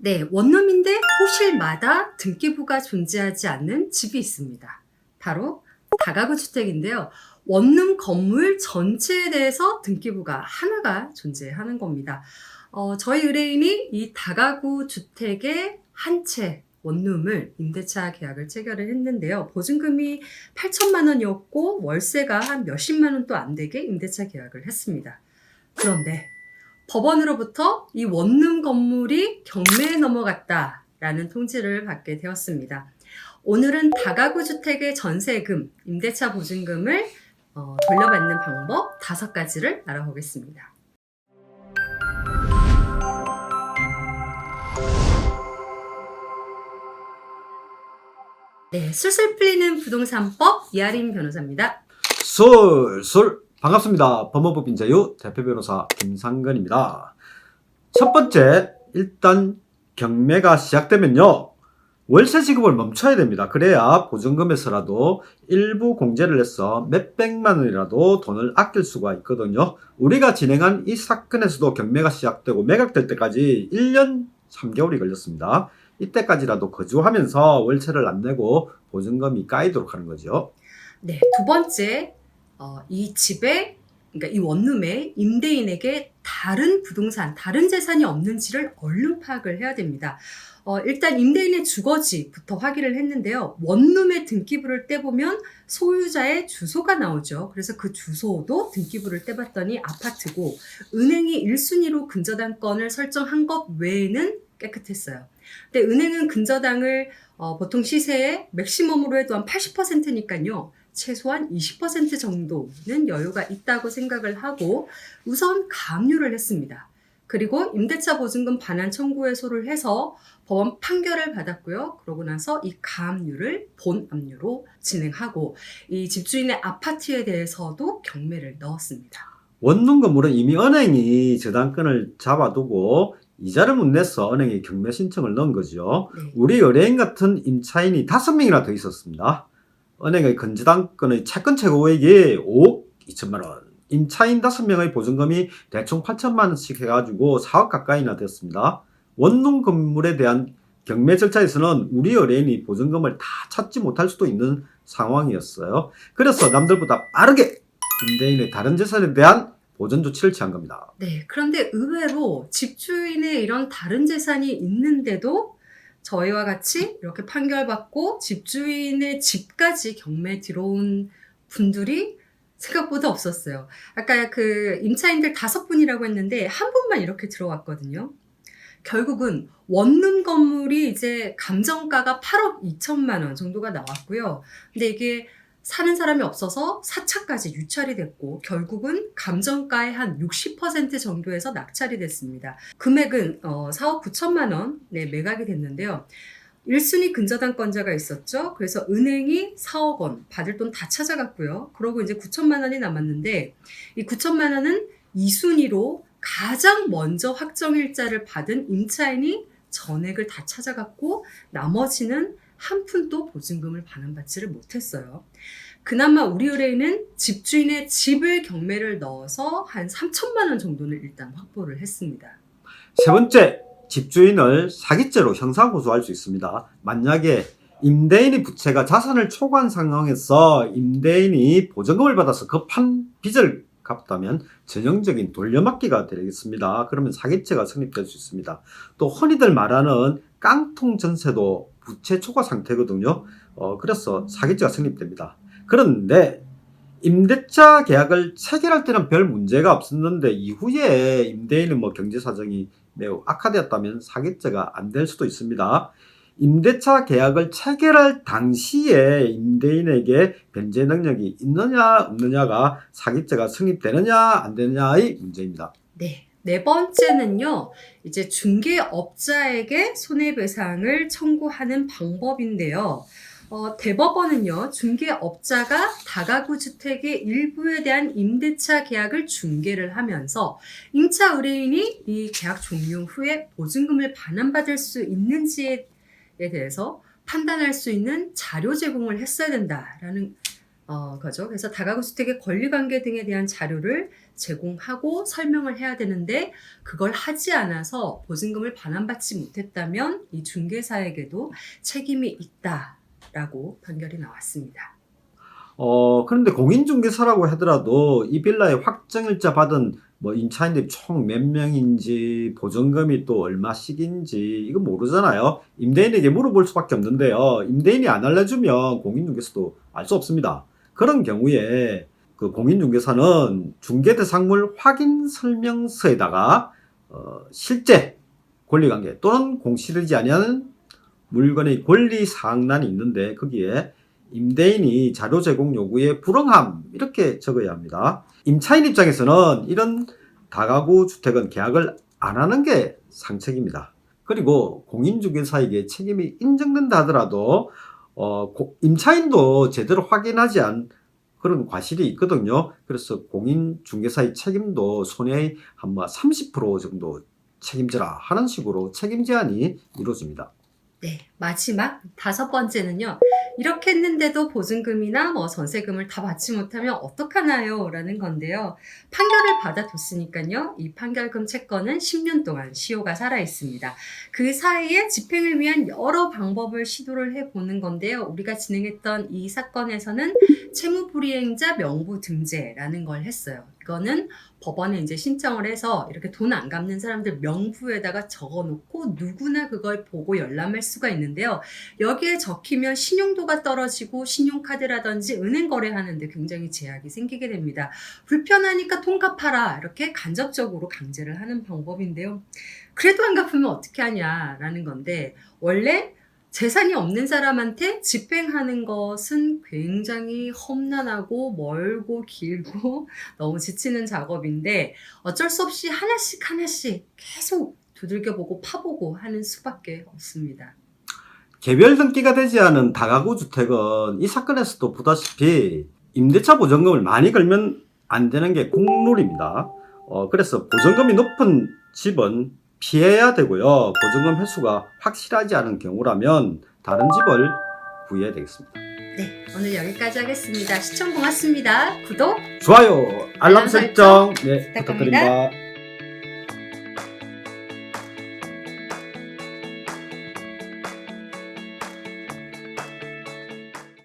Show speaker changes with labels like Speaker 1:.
Speaker 1: 네, 원룸인데 호실마다 등기부가 존재하지 않는 집이 있습니다. 바로 다가구 주택인데요. 원룸 건물 전체에 대해서 등기부가 하나가 존재하는 겁니다. 어, 저희 의뢰인이 이 다가구 주택의 한 채 원룸을 임대차 계약을 체결을 했는데요. 보증금이 8천만 원이었고 월세가 한 몇십만 원도 안 되게 임대차 계약을 했습니다. 그런데 법원으로부터 이 원룸 건물이 경매에 넘어갔다라는 통지를 받게 되었습니다. 오늘은 다가구 주택의 전세금, 임대차 보증금을 어, 돌려받는 방법 다섯 가지를 알아보겠습니다. 네, 술술 풀리는 부동산법 이하림 변호사입니다.
Speaker 2: 솔솔 반갑습니다. 법무법 인자유 대표 변호사 김상근입니다. 첫 번째 일단 경매가 시작되면요 월세 지급을 멈춰야 됩니다. 그래야 보증금에서라도 일부 공제를 해서 몇백만 원이라도 돈을 아낄 수가 있거든요. 우리가 진행한 이 사건에서도 경매가 시작되고 매각될 때까지 1년 3개월이 걸렸습니다. 이때까지라도 거주하면서 월세를 안 내고 보증금이 까이도록 하는 거죠.
Speaker 1: 네, 두 번째, 어, 이 집에, 그러니까 이 원룸에 임대인에게 다른 부동산, 다른 재산이 없는지를 얼른 파악을 해야 됩니다. 어, 일단 임대인의 주거지부터 확인을 했는데요. 원룸의 등기부를 떼보면 소유자의 주소가 나오죠. 그래서 그 주소도 등기부를 떼봤더니 아파트고 은행이 1순위로 근저당권을 설정한 것 외에는 깨끗했어요. 근데 은행은 근저당을 어, 보통 시세의 맥시멈으로 해도 한 80%니까요. 최소한 20% 정도는 여유가 있다고 생각을 하고 우선 가압류를 했습니다. 그리고 임대차 보증금 반환 청구회소를 해서 법원 판결을 받았고요. 그러고 나서 이 가압류를 본압류로 진행하고 이 집주인의 아파트에 대해서도 경매를 넣었습니다.
Speaker 2: 원룸 건물은 이미 은행이 저당권을 잡아두고 이자를 못 내서 은행에 경매 신청을 넣은 거죠.
Speaker 1: 네.
Speaker 2: 우리 의뢰인 같은 임차인이 다섯 명이나 더 있었습니다. 은행의 건저당권의 채권 최고액이 5억 2천만 원. 임차인 다섯 명의 보증금이 대충 8천만 원씩 해가지고 4억 가까이나 되었습니다. 원룸 건물에 대한 경매 절차에서는 우리 의뢰인이 보증금을 다 찾지 못할 수도 있는 상황이었어요. 그래서 남들보다 빠르게 임대인의 다른 재산에 대한 보전 조치를 취한 겁니다.
Speaker 1: 네, 그런데 의외로 집주인의 이런 다른 재산이 있는데도 저희와 같이 이렇게 판결받고 집주인의 집까지 경매 들어온 분들이 생각보다 없었어요. 아까 그 임차인들 다섯 분이라고 했는데 한 분만 이렇게 들어왔거든요. 결국은 원룸 건물이 이제 감정가가 8억 2천만 원 정도가 나왔고요. 근데 이게 사는 사람이 없어서 사차까지 유찰이 됐고 결국은 감정가의 한 60% 정도에서 낙찰이 됐습니다. 금액은 어, 4억 9천만 원에 매각이 됐는데요. 1순위 근저당권자가 있었죠. 그래서 은행이 4억 원 받을 돈 다 찾아갔고요. 그러고 이제 9천만 원이 남았는데 이 9천만 원은 2순위로 가장 먼저 확정일자를 받은 임차인이 전액을 다 찾아갔고 나머지는 한 푼도 보증금을 반환받지를 못했어요. 그나마 우리 의뢰인은 집주인의 집을 경매를 넣어서 한 3천만 원 정도는 일단 확보를 했습니다.
Speaker 2: 세 번째, 집주인을 사기죄로 형사 고소할 수 있습니다. 만약에 임대인의 부채가 자산을 초과한 상황에서 임대인이 보증금을 받아서 급한 빚을 갚다면 전형적인 돌려막기가 되겠습니다. 그러면 사기죄가 성립될 수 있습니다. 또 흔히들 말하는 깡통 전세도 부채 초과 상태거든요. 어, 그래서 사기죄가 성립됩니다. 그런데 임대차 계약을 체결할 때는 별 문제가 없었는데 이후에 임대인은 뭐 경제 사정이 매우 악화되었다면 사기죄가 안 될 수도 있습니다. 임대차 계약을 체결할 당시에 임대인에게 변제 능력이 있느냐 없느냐가 사기죄가 성립되느냐 안 되느냐의 문제입니다.
Speaker 1: 네. 네 번째는요, 이제 중개업자에게 손해배상을 청구하는 방법인데요. 어, 대법원은요, 중개업자가 다가구 주택의 일부에 대한 임대차 계약을 중개를 하면서 임차 의뢰인이 이 계약 종료 후에 보증금을 반환받을 수 있는지에 대해서 판단할 수 있는 자료 제공을 했어야 된다라는 어, 거죠. 그래서 다가구 주택의 권리 관계 등에 대한 자료를 제공하고 설명을 해야 되는데 그걸 하지 않아서 보증금을 반환받지 못했다면 이 중개사에게도 책임이 있다라고 판결이 나왔습니다.
Speaker 2: 어, 그런데 공인중개사라고 하더라도 이 빌라의 확정일자 받은 뭐 임차인들이 총 몇 명인지 보증금이 또 얼마씩인지 이거 모르잖아요. 임대인에게 물어볼 수밖에 없는데요. 임대인이 안 알려주면 공인중개사도 알 수 없습니다. 그런 경우에 그 공인중개사는 중개대상물 확인 설명서에다가 어, 실제 권리관계 또는 공시되지 아니하는 물건의 권리 사항란이 있는데 거기에 임대인이 자료 제공 요구에 불응함 이렇게 적어야 합니다. 임차인 입장에서는 이런 다가구 주택은 계약을 안 하는 게 상책입니다. 그리고 공인중개사에게 책임이 인정된다 하더라도 어, 고- 임차인도 제대로 확인하지 않은 그런 과실이 있거든요. 그래서 공인중개사의 책임도 손해의 한30% 정도 책임져라 하는 식으로 책임 제한이 이루어집니다.
Speaker 1: 네, 마지막 다섯 번째는요. 이렇게 했는데도 보증금이나 뭐 전세금을 다 받지 못하면 어떡하나요? 라는 건데요. 판결을 받아뒀으니까요. 이 판결금 채권은 10년 동안 시효가 살아 있습니다. 그 사이에 집행을 위한 여러 방법을 시도를 해 보는 건데요. 우리가 진행했던 이 사건에서는 채무 불이행자 명부 등재라는 걸 했어요. 이거는 법원에 이제 신청을 해서 이렇게 돈 안 갚는 사람들 명부에다가 적어 놓고 누구나 그걸 보고 열람할 수가 있는 데요. 여기에 적히면 신용도가 떨어지고 신용카드라든지 은행 거래하는데 굉장히 제약이 생기게 됩니다. 불편하니까 돈 갚아라 이렇게 간접적으로 강제를 하는 방법인데요. 그래도 안 갚으면 어떻게 하냐라는 건데 원래 재산이 없는 사람한테 집행하는 것은 굉장히 험난하고 멀고 길고 너무 지치는 작업인데 어쩔 수 없이 하나씩 하나씩 계속 두들겨보고 파보고 하는 수밖에 없습니다.
Speaker 2: 개별 등기가 되지 않은 다가구 주택은 이 사건에서도 보다시피 임대차 보증금을 많이 걸면 안 되는 게 국룰입니다. 어, 그래서 보증금이 높은 집은 피해야 되고요. 보증금 횟수가 확실하지 않은 경우라면 다른 집을 구해야 되겠습니다.
Speaker 1: 네, 오늘 여기까지 하겠습니다. 시청 고맙습니다. 구독
Speaker 2: 좋아요, 알람
Speaker 1: 알람 설정
Speaker 2: 네,
Speaker 1: 부탁합니다.
Speaker 2: 부탁드립니다.